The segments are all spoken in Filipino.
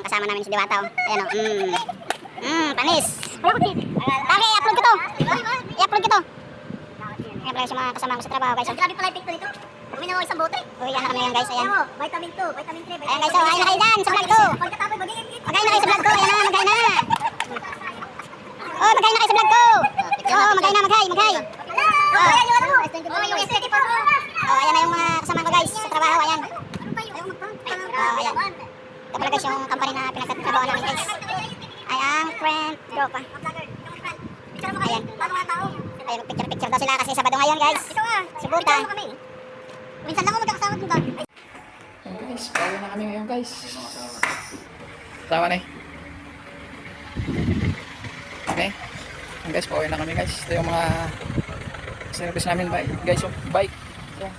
Kasama namin si Diwata. oh. Ayan o. Mm. Mm, panis. Lagi, i-upload ko to. I-upload ko to. Ayan pala yung mga kasama ko sa trabaho guys. oh. Grabe pala yung picture nito. Uwi na ako isang bote. Uwi na kami ngayon guys. Ayan. Ayan mo, vitamin 2, vitamin 3, vitamin Ayan guys, oh, ayun na kayo dyan sa vlog ko. Pagkatapos, magiging Magkain na kayo sa vlog ko. Ayan na, magkain na. Oh, magkain na kayo sa vlog ko. Oh, magkain na, maghay, maghay. Oh, ayan yung ano mo. Oh, yung S24 mo. Oh, ayan na yung mga kasama ko guys sa trabaho. Ayan. Ayaw magpang. Oh, ayan. Ito pala guys yung company na pinagtatrabaho namin guys. Ay, ang mo Ayan. kayo. Paano nga tao? Ayun, picture-picture daw sila kasi Sabado ngayon guys. Ikaw ah. Kami. Minsan lang ako magkakasama ba? Ayan guys, pauwi na kami ngayon guys. Tama na eh. Okay. Ayan guys, pauwi na kami guys. Ito yung mga service namin. Guys, yung bike. Ayan.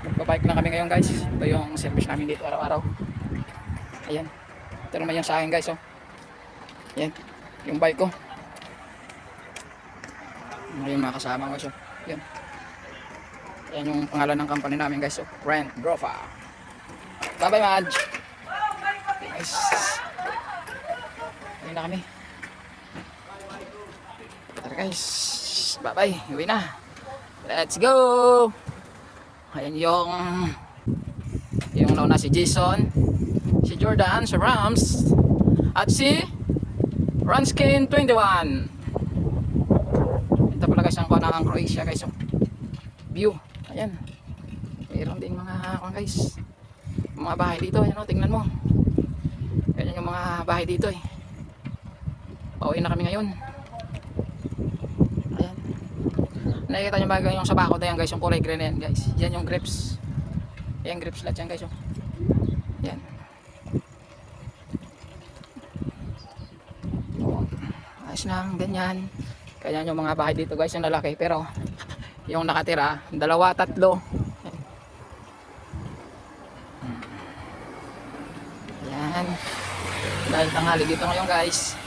Magpa-bike na kami ngayon guys. Ito yung service namin dito araw-araw. Ayan. Ito naman yung sa akin guys. Oh. Ayan. Yung bike ko. Yung mga kasama ko. Oh. Ayan. Yan yung pangalan ng company namin guys. So, Brand Grofa. Bye bye, Madge. Guys. Uwi na kami. Tara guys. Bye bye. Uwi na. Let's go. Ayan yung yung nauna si Jason, si Jordan, si Rams, at si Ranskin 21. Ito pala guys ang kuha ng Croatia guys. Yung view. Ayan. Mayroon din mga kung guys. Mga bahay dito, ayan o, tingnan mo. Yan yung mga bahay dito eh. Pauwi na kami ngayon. Ayan. Nakikita nyo ba yung sa bakod na yan guys, yung kulay green na yan guys. Yan yung grapes. Yan grapes lahat yan guys. Oh. Yan. Oh. Ayos lang, ganyan. Kaya yung mga bahay dito guys, yung lalaki. Pero yung nakatira, dalawa, tatlo. Yan. Dahil tanghali dito ngayon guys.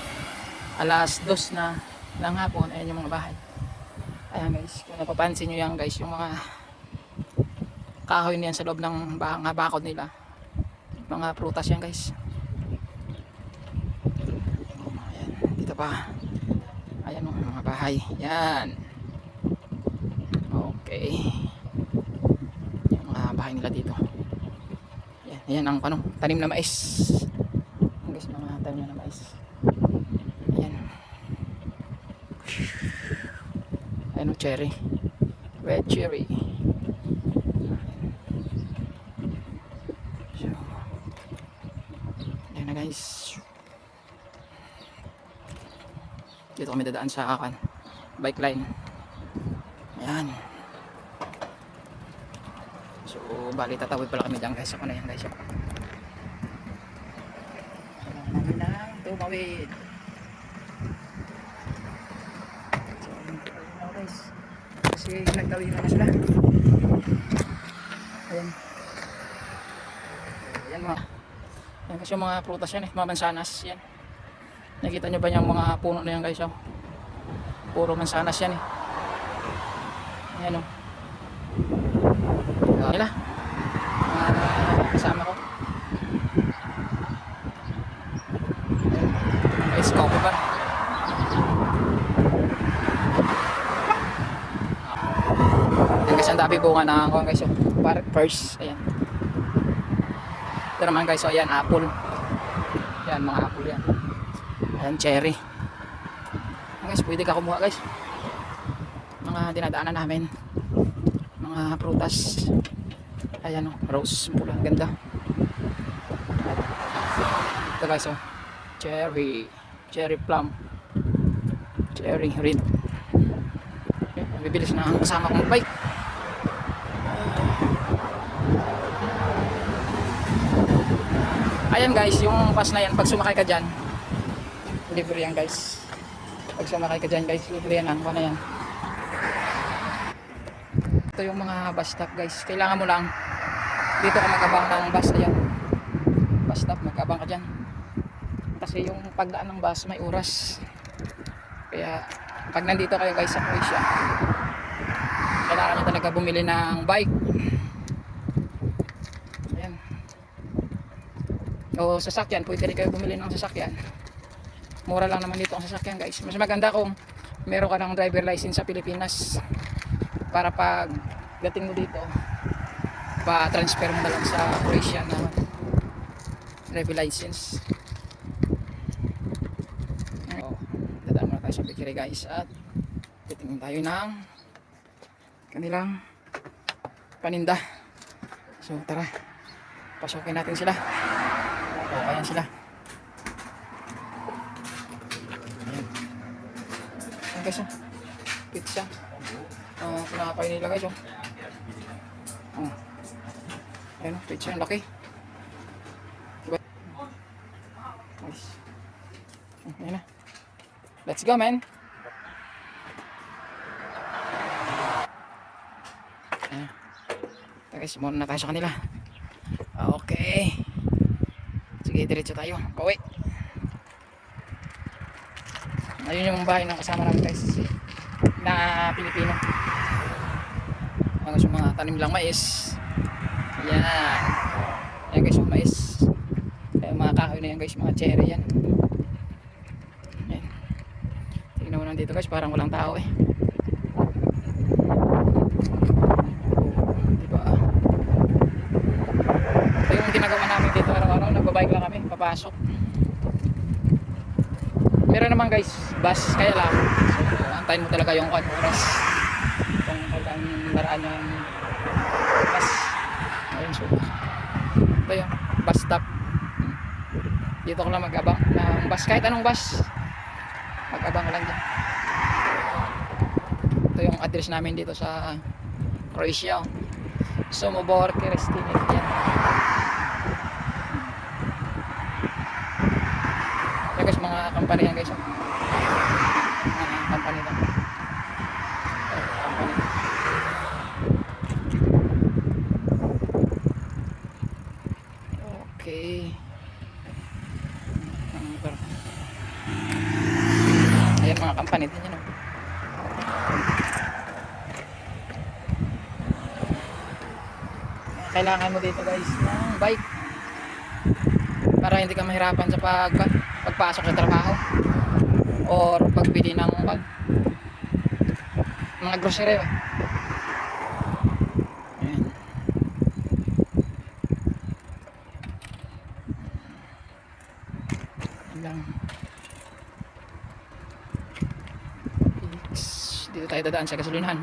Alas dos na ng hapon. Ayan yung mga bahay. Ayan guys. Kung napapansin nyo yan guys. Yung mga kahoy niyan sa loob ng mga bakod nila. Mga prutas yan guys. Ayan. Dito pa. Bahay. Yan. Okay. Yung mga bahay nila dito. Yan, ayan ang ano, tanim na mais. Guys, mga tanim na mais. Ayan. Ayan o, cherry. Red cherry. So, ayan na guys. Dito kami dadaan sa akan. Bike line. Ayan. So, bali tatawid pala kami dyan guys. Ako na yan guys. Kailangan namin ng tumawid. So, guys. Kasi nagtawid na sila. Ayan. Ayan mga. Ayan kasi yung mga prutas yan eh. Mga mansanas yan. Nakita nyo ba yung mga puno na yan guys? Oh? Puro mansanas yan eh. Ayan o. Uh, nila. Mga kasama ko. Guys, coffee bar. Ayan guys, ang dami bunga na ako guys. yung Park first. Ayan. Ito naman guys, so ayan, apple. Ayan, mga apple yan. Ayan, cherry. Guys, pwede ka kumuha guys. Mga dinadaanan namin. Mga prutas. Ayan o rose pula ganda. Ito guys oh. Cherry. Cherry plum. Cherry red okay, bibilis na ang kasama kong bike. Ayan guys yung bus na yan pag sumakay ka dyan libre yan guys. Pag sumakay ka dyan guys libre yan. Ang na yan. Ito yung mga bus stop guys. Kailangan mo lang dito ka magabang ng bus ayan. Bus stop magabang ka dyan. Kasi yung pagdaan ng bus may oras. Kaya pag nandito kayo guys sa Croatia kailangan nyo talaga bumili ng bike. Ayan. O sasakyan, pwede rin kayo bumili ng sasakyan. Mura lang naman dito ang sasakyan guys. Mas maganda kung meron ka ng driver license sa Pilipinas para pag dating mo dito pa-transfer mo na lang sa Croatia na driver license. Oh, dadaan muna tayo sa bakery guys at titingin tayo ng kanilang paninda. So tara, pasukin natin sila. O, ayan sila. Ayan. Ayan guys, oh. pizza. Uh, pinakapay nila guys, oh. Oh. Ayan, oh, pizza, ang laki. Diba? Nice. Ayan na. Let's go, man. Ayan. Guys, muna na tayo sa kanila. Okay. Sige, diretso tayo. Pauwi. Ayun yung bahay ng kasama namin guys. Na Pilipino. Mga sa mga tanim lang mais. Yan. Yan guys yung mais. Yung mga kahoy na yan guys, mga cherry yan. Yan. Tingnan mo nandito guys, parang walang tao eh. Diba? Ito yung ginagawa namin dito araw-araw. Nagbabike lang kami, papasok. Meron naman guys, bus kaya lang. So, antayin mo talaga yung kwan oras. Kung kailan naraan yung bus. Ayun, so. Ito yung bus stop. Dito ko lang mag-abang ng bus. Kahit anong bus. Mag-abang lang dyan. Ito yung address namin dito sa Croatia. Somobor Kerestinit yan. Yan guys, mga company yan guys. Mga company lang. Okay. Ayan mga company din yan. oh. Kailangan mo dito guys ng bike para hindi ka mahirapan sa pag pagpasok sa trabaho or pagbili ng pag mga grocery ba? Ayan. Ayan. Dito tayo dadaan sa gasolinahan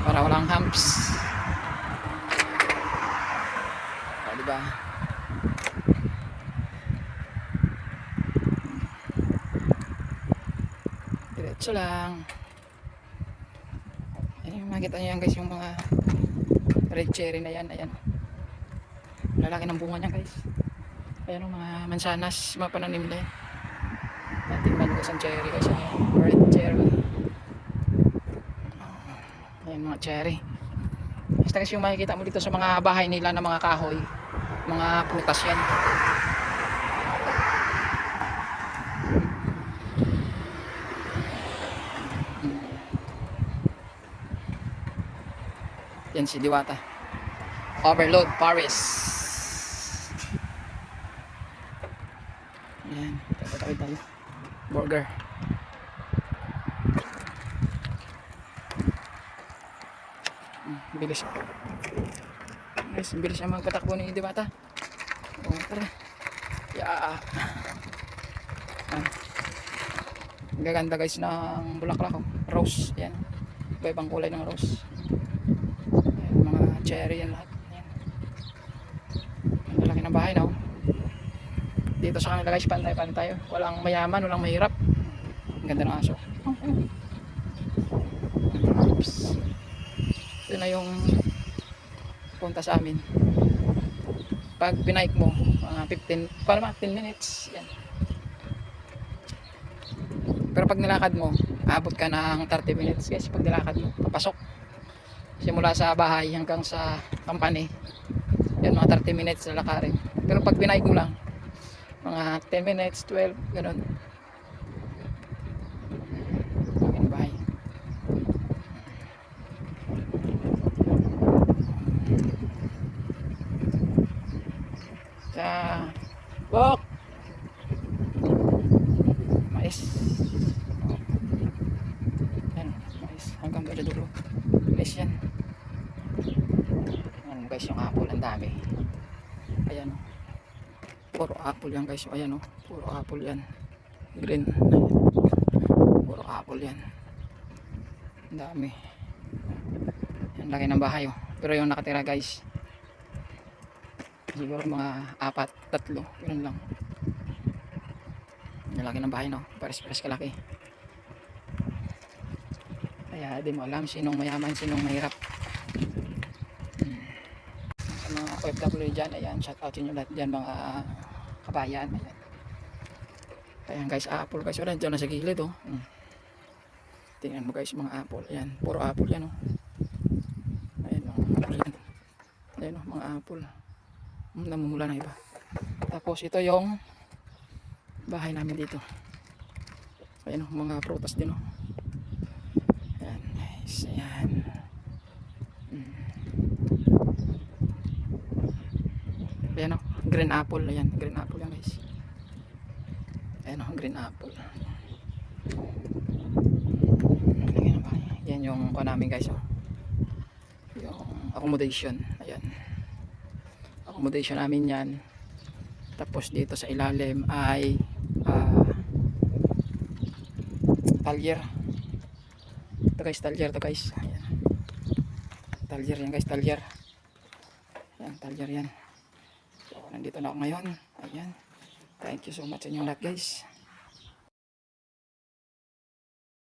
para walang humps. O, diba? Diretso lang. Ayan, makita nyo yan guys, yung mga red cherry na yan. Ayan. Lalaki ng bunga niya guys. Ayan yung mga mansanas, mga pananim na yan. Ayan, tingnan nyo guys ang cherry guys. Ayan, red cherry. Ayan mga cherry. Basta guys yung makikita mo dito sa mga bahay nila ng mga kahoy. Mga prutas yan. Yan si Diwata. Overload Paris. Yan. Tatawid tayo. Burger. Hmm, Bilis. Guys, bilis siya magpatakbo ni Diwata. Oh, tara. Yeah. Ah. Ang Gaganda guys ng bulaklak. oh. Rose. Yan. Iba-ibang kulay ng rose. Cherry yan lahat. Ayan. Ang lalaki ng bahay no. Dito sa kanila guys, pantay-pantay. Walang mayaman, walang mahirap. Ang ganda ng aso. Oops. Ito na yung punta sa amin. Pag binike mo, mga 15, para mga 10 minutes. Yan. Pero pag nilakad mo, abot ka ng 30 minutes guys pag nilakad mo, papasok. Simula sa bahay hanggang sa company. Yan mga 30 minutes na lakarin. Pero pag binike mo lang, mga 10 minutes, 12, ganun. Bahay. Sa dami. Ayan o. Puro apple yan guys. Ayan o. Puro apple yan. Green. Puro apple yan. Ang dami. Ang laki ng bahay oh. Pero yung nakatira guys. Siguro mga apat, tatlo. Ganun lang. Ang laki ng bahay no. Pares-pares kalaki. Kaya di mo alam sinong mayaman, sinong mahirap. Hmm. Sa mga OFW dyan, ayan, shout out nyo lahat dyan mga kabayan. Ayan. Ayan guys, apple guys. Wala dyan na sa gilid oh. Hmm. Tingnan mo guys mga apple. Ayan, puro apple yan oh. Ayan oh, apple yan. Ayan oh, mga apple. Hmm, namumula na iba. Tapos ito yung bahay namin dito. Ayan oh, mga prutas din oh. Ayan guys, ayan. Hmm. Ayan oh, green apple. Ayan, green apple yan guys. Ayan oh, green apple. Yan yung kuha namin guys oh. Yung accommodation. Ayan. Accommodation namin yan. Tapos dito sa ilalim ay ah, talyer. Ito guys, talyer to guys. Ayan. Talyer yan guys, talyer. Ayan, talyer yan. Nandito na ako ngayon. Ayan. Thank you so much sa inyong lahat guys.